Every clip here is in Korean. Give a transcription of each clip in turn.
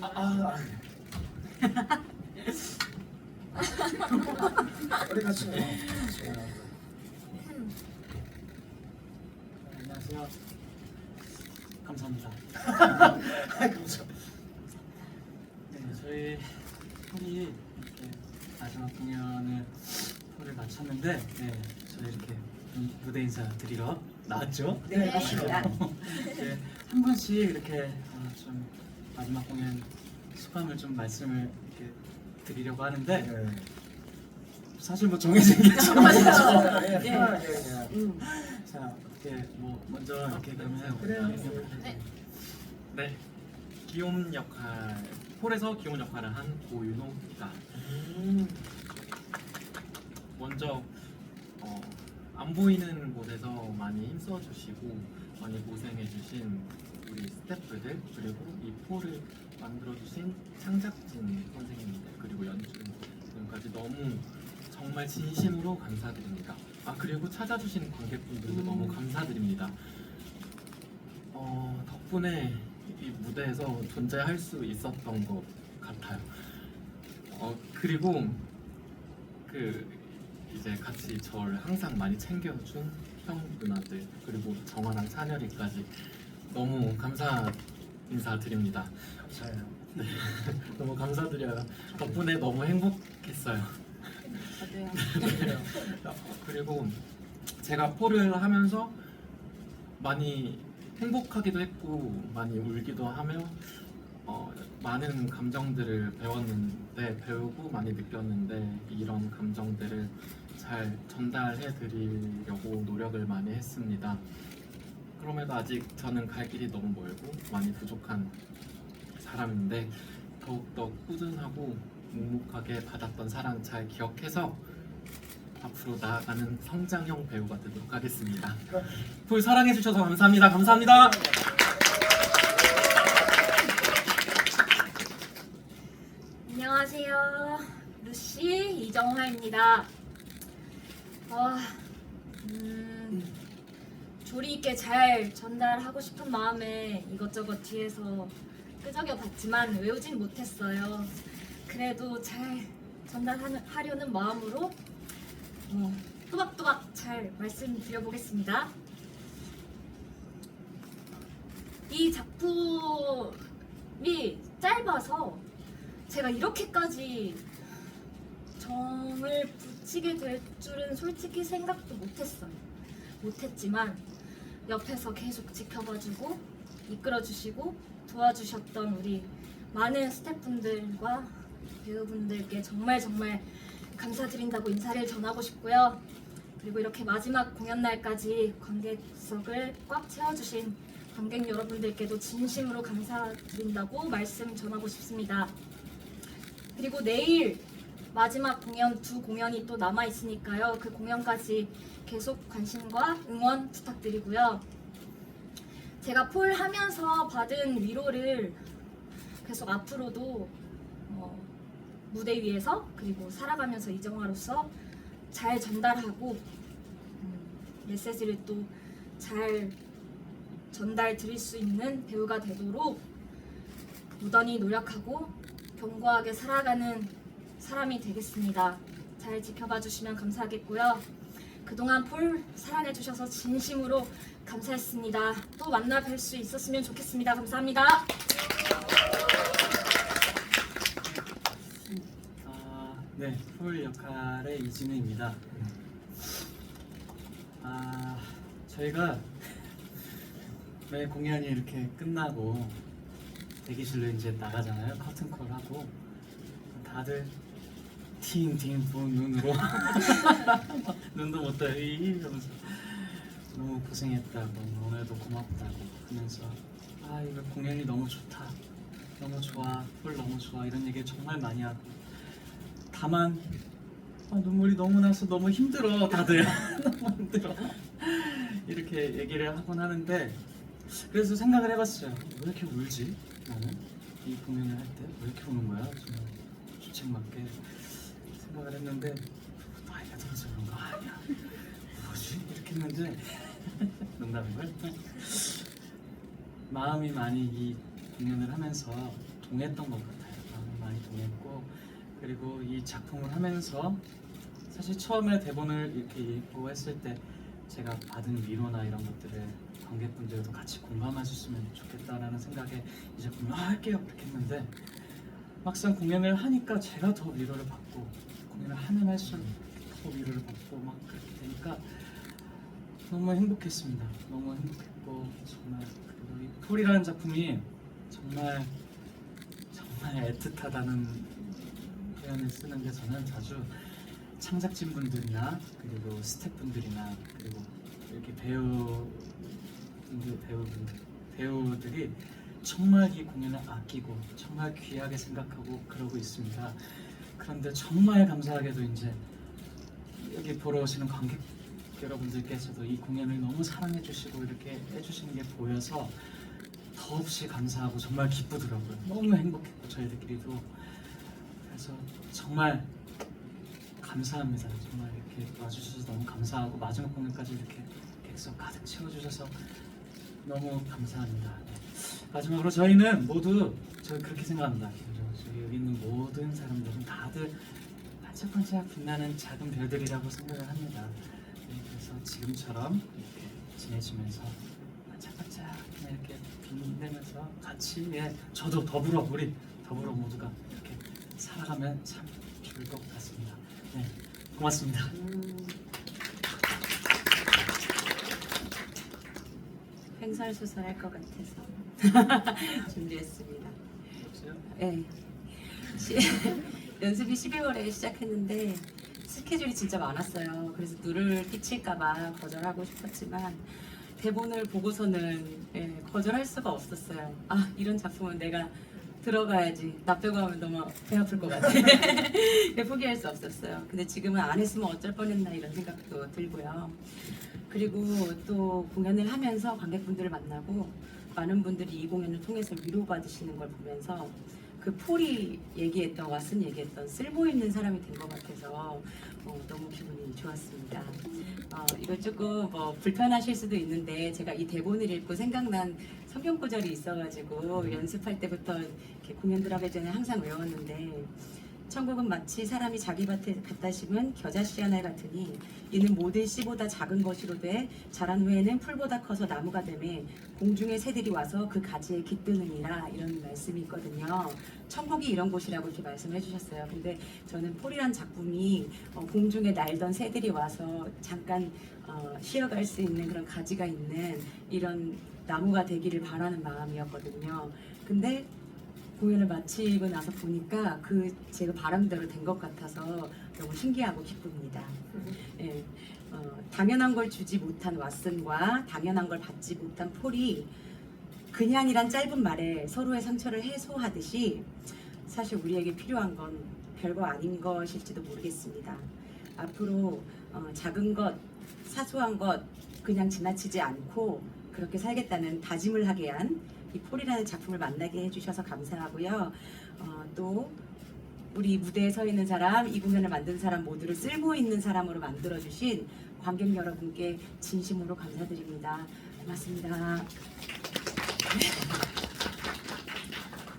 아, 우리 같이 가. 안녕하세요. 감사합니다. 아, 감사. 네, 저희 폴이 이렇게 마지막 공연을 폴을 마쳤는데, 네, 저희 이렇게 무대 인사 드리러 나왔죠. 네, 맞습니다. 네, 한 분씩 이렇게 어, 좀 마지막 공연 소감을 좀 말씀을 이렇게 드리려고 하는데 네. 사실 뭐 정해진 게. 많죠. 네, 편하게 그냥. 음. 자, 이렇게 뭐 먼저 이렇게 그러면 그래요. 네. 네, 기욤 역할 폴에서 기욤 역할을 한 고윤호입니다. 음. 먼저 어, 안 보이는 곳에서 많이 힘써주시고 많이 고생해주신 스태프들 그리고 이 폴을 만들어주신 창작진 선생님들 그리고 연출님까지 너무 정말 진심으로 감사드립니다. 아 그리고 찾아주신 관객분들도 음. 너무 감사드립니다. 어, 덕분에 이 무대에서 존재할 수 있었던 것 같아요. 어, 그리고 그 이제 같이 저를 항상 많이 챙겨준 형 누나들 그리고 정화랑 찬열이까지 너무 감사 인사드립니다. 감사해요. 너무 감사드려요. 덕분에 너무 행복했어요. 저도요. 그리고 제가 폴을 하면서 많이 행복하기도 했고 많이 울기도 하며 어, 많은 감정들을 배웠는데 배우고 많이 느꼈는데 이런 감정들을 잘 전달해 드리려고 노력을 많이 했습니다. 그럼에도 아직 저는 갈 길이 너무 멀고 많이 부족한 사람인데 더욱더 꾸준하고 묵묵하게 받았던 사랑 잘 기억해서 앞으로 나아가는 성장형 배우가 되도록 하겠습니다. 폴 사랑해 주셔서 감사합니다. 감사합니다. 안녕하세요. 루시 이정화입니다. 아, 음, 조리 있게 잘 전달하고 싶은 마음에 이것저것 뒤에서 끄적여 봤지만 외우진 못했어요. 그래도 잘 전달하려는 마음으로 어, 또박또박 잘 말씀드려보겠습니다. 이 작품이 짧아서 제가 이렇게까지 정을 붙이게 될 줄은 솔직히 생각도 못했어요. 못했지만 옆에서 계속 지켜봐주고 이끌어주시고 도와주셨던 우리 많은 스태프분들과 배우분들께 정말 정말 감사드린다고 인사를 전하고 싶고요. 그리고 이렇게 마지막 공연 날까지 관객석을 꽉 채워주신 관객 여러분들께도 진심으로 감사드린다고 말씀 전하고 싶습니다. 그리고 내일 마지막 공연 두 공연이 또 남아 있으니까요. 그 공연까지 계속 관심과 응원 부탁드리고요. 제가 폴 하면서 받은 위로를 계속 앞으로도 어, 무대 위에서 그리고 살아가면서 이정화로서 잘 전달하고 음, 메시지를 또 잘 전달 드릴 수 있는 배우가 되도록 무던히 노력하고 견고하게 살아가는 사람이 되겠습니다. 잘 지켜봐 주시면 감사하겠고요. 그동안 폴 사랑해 주셔서 진심으로 감사했습니다. 또 만나 뵐 수 있었으면 좋겠습니다. 감사합니다. 아, 네, 폴 역할의 이진우입니다. 아, 저희가 매 공연이 이렇게 끝나고 대기실로 이제 나가잖아요. 커튼콜 하고 다들 팅팅 부은 눈으로 눈도 못 떠요. 이 이러면서. 너무 고생했다고 오늘도 고맙다고 하면서 아 이거 공연이 너무 좋다. 너무 좋아, 폴 너무 좋아. 이런 얘기 정말 많이 하고. 다만 아, 눈물이 너무 나서 너무 힘들어 다들. 너무 힘들어 이렇게 얘기를 하곤 하는데 그래서 생각을 해봤어요. 왜 이렇게 울지? 나는? 이 공연을 할 때? 왜 이렇게 우는 거야? 정말 주책맞게 생각을 했는데 나이가 들어서 그런 거 아니야. 뭐지? 이렇게 했는데 농담이고요 마음이 많이 이 공연을 하면서 동했던 것 같아요. 마음이 많이 동했고 그리고 이 작품을 하면서 사실 처음에 대본을 이렇게 읽고 했을 때 제가 받은 위로나 이런 것들을 관객분들도 같이 공감하셨으면 좋겠다라는 생각에 이 작품을 아, 할게요 이렇게 했는데 막상 공연을 하니까 제가 더 위로를 받고 하면 할수록 더 위로를 받고 막 그렇게 되니까 너무 행복했습니다. 너무 행복했고 정말 그리고 이 폴이라는 작품이 정말 정말 애틋하다는 표현을 쓰는데 저는 자주 창작진 분들이나 그리고 스태프분들이나 그리고 이렇게 배우 분들 배우분들 배우들이 정말 이 공연을 아끼고 정말 귀하게 생각하고 그러고 있습니다. 그런데 정말 감사하게도 이제 여기 보러 오시는 관객 여러분들께서도 이 공연을 너무 사랑해 주시고 이렇게 해주시는 게 보여서 더없이 감사하고 정말 기쁘더라고요. 너무 행복했고 저희들끼리도 그래서 정말 감사합니다. 정말 이렇게 와주셔서 너무 감사하고 마지막 공연까지 이렇게 객석 가득 채워주셔서 너무 감사합니다. 네. 마지막으로 저희는 모두 저 그렇게 생각합니다. 여기 있는 모든 사람들은 다들 반짝반짝 빛나는 작은 별들이라고 생각을 합니다. 네, 그래서 지금처럼 이렇게 지내시면서 반짝반짝 이렇게 빛내면서 같이 예, 저도 더불어 우리 더불어 모두가 이렇게 살아가면 참 좋을 것 같습니다. 네, 고맙습니다. 횡설수설할 것 같아서 준비했습니다. 네. 시- 연습이 12월에 시작했는데 스케줄이 진짜 많았어요. 그래서 누를 끼칠까봐 거절하고 싶었지만 대본을 보고서는 예, 거절할 수가 없었어요. 아 이런 작품은 내가 들어가야지. 나 빼고 하면 너무 배 아플 것 같아. 포기할 수 없었어요. 근데 지금은 안 했으면 어쩔 뻔했나 이런 생각도 들고요. 그리고 또 공연을 하면서 관객분들을 만나고 많은 분들이 이 공연을 통해서 위로받으시는 걸 보면서 그 폴이 얘기했던 왓슨 얘기했던 쓸모 있는 사람이 된 것 같아서 어, 너무 기분이 좋았습니다. 어, 이거 조금 뭐 불편하실 수도 있는데 제가 이 대본을 읽고 생각난 성경 구절이 있어가지고 연습할 때부터 이렇게 공연 들어가기 전에 항상 외웠는데 천국은 마치 사람이 자기 밭에 갖다 심은 겨자씨 하나 같으니 이는 모든 씨보다 작은 것이로 돼 자란 후에는 풀보다 커서 나무가 되매 공중의 새들이 와서 그 가지에 깃드느니라 이런 말씀이 있거든요. 천국이 이런 곳이라고 이렇게 말씀해 주셨어요. 근데 저는 폴이란 작품이 어, 공중에 날던 새들이 와서 잠깐 어, 쉬어갈 수 있는 그런 가지가 있는 이런 나무가 되기를 바라는 마음이었거든요. 근데 공연을 마치고 나서 보니까 그 제가 바람대로 된 것 같아서 너무 신기하고 기쁩니다. 예, 어, 당연한 걸 주지 못한 왓슨과 당연한 걸 받지 못한 폴이 그냥이란 짧은 말에 서로의 상처를 해소하듯이 사실 우리에게 필요한 건 별거 아닌 것일지도 모르겠습니다. 앞으로 어, 작은 것, 사소한 것 그냥 지나치지 않고 그렇게 살겠다는 다짐을 하게 한 이 폴이라는 작품을 만나게 해주셔서 감사하고요. 어, 또 우리 무대에 서 있는 사람, 이 공연을 만든 사람 모두를 쓸모 있는 사람으로 만들어 주신 관객 여러분께 진심으로 감사드립니다. 고맙습니다.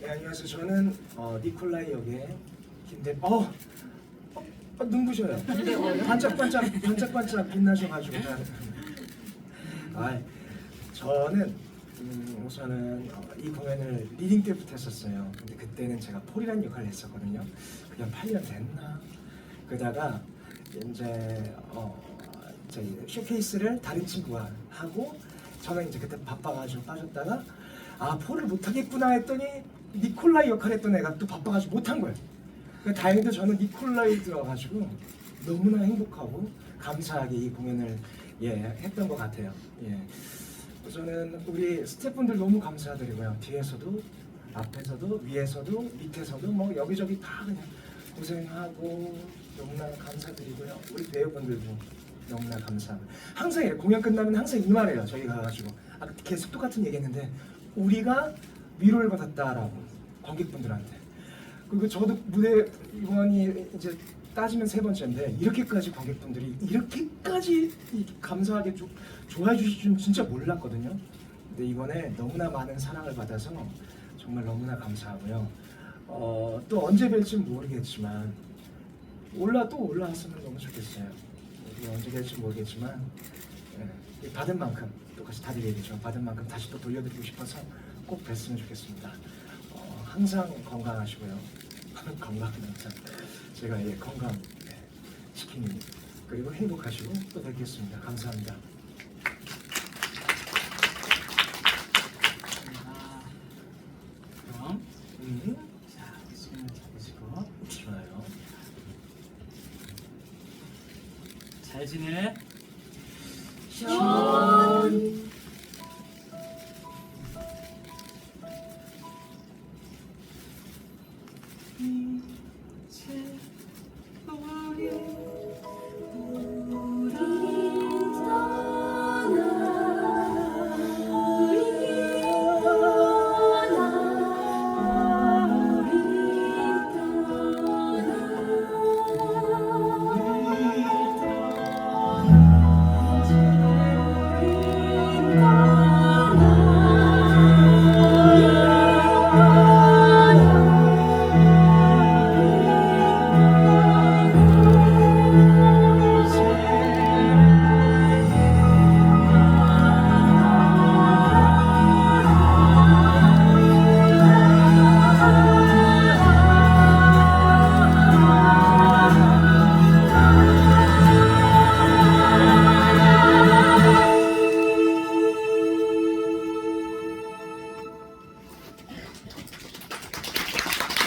네, 안녕하세요. 저는 어, 니콜라이 역의 김대. 어, 어, 어 눈부셔요. 반짝반짝 반짝반짝 빛나셔가지고. 아, 저는 음, 우선은 어, 이 공연을 리딩 때부터 했었어요. 근데 그때는 제가 폴이라는 역할을 했었거든요. 한 8년 됐나? 그러다가 이제 어, 저희 쇼케이스를 다른 친구가 하고 저는 이제 그때 바빠가지고 빠졌다가 아 폴을 못하겠구나 했더니 니콜라이 역할 했던 애가 또 바빠가지고 못한 거예요. 그 다행히도 저는 니콜라이 들어가지고 너무나 행복하고 감사하게 이 공연을 예 했던 것 같아요. 예. 우선은 우리 스태프분들 너무 감사드리고요. 뒤에서도 앞에서도 위에서도 밑에서도 뭐 여기저기 다 그냥 고생하고 너무나 감사드리고요. 우리 배우분들도 너무나 감사합니다. 항상 공연 끝나면 항상 이 말해요. 저희 가 가지고 아까 계속 똑같은 얘기했는데 우리가 위로를 받았다라고 관객분들한테 그리고 저도 무대 이번이 이제 따지면 세 번째인데 이렇게까지 관객분들이 이렇게까지 이- 감사하게 조, 좋아해 주실 줄 진짜 몰랐거든요. 근데 이번에 너무나 많은 사랑을 받아서 정말 너무나 감사하고요. 어, 또 언제 뵐지 모르겠지만 올라 또 올라왔으면 너무 좋겠어요. 언제 뵐지 모르겠지만 예, 이 받은 만큼 똑같이 다들 얘기죠. 받은 만큼 다시 또 돌려드리고 싶어서 꼭 뵀으면 좋겠습니다. 어, 항상 건강하시고요. 건강은 항상 제가 예, 건강 예, 지키는 그리고 행복하시고 또 뵙겠습니다. 감사합니다.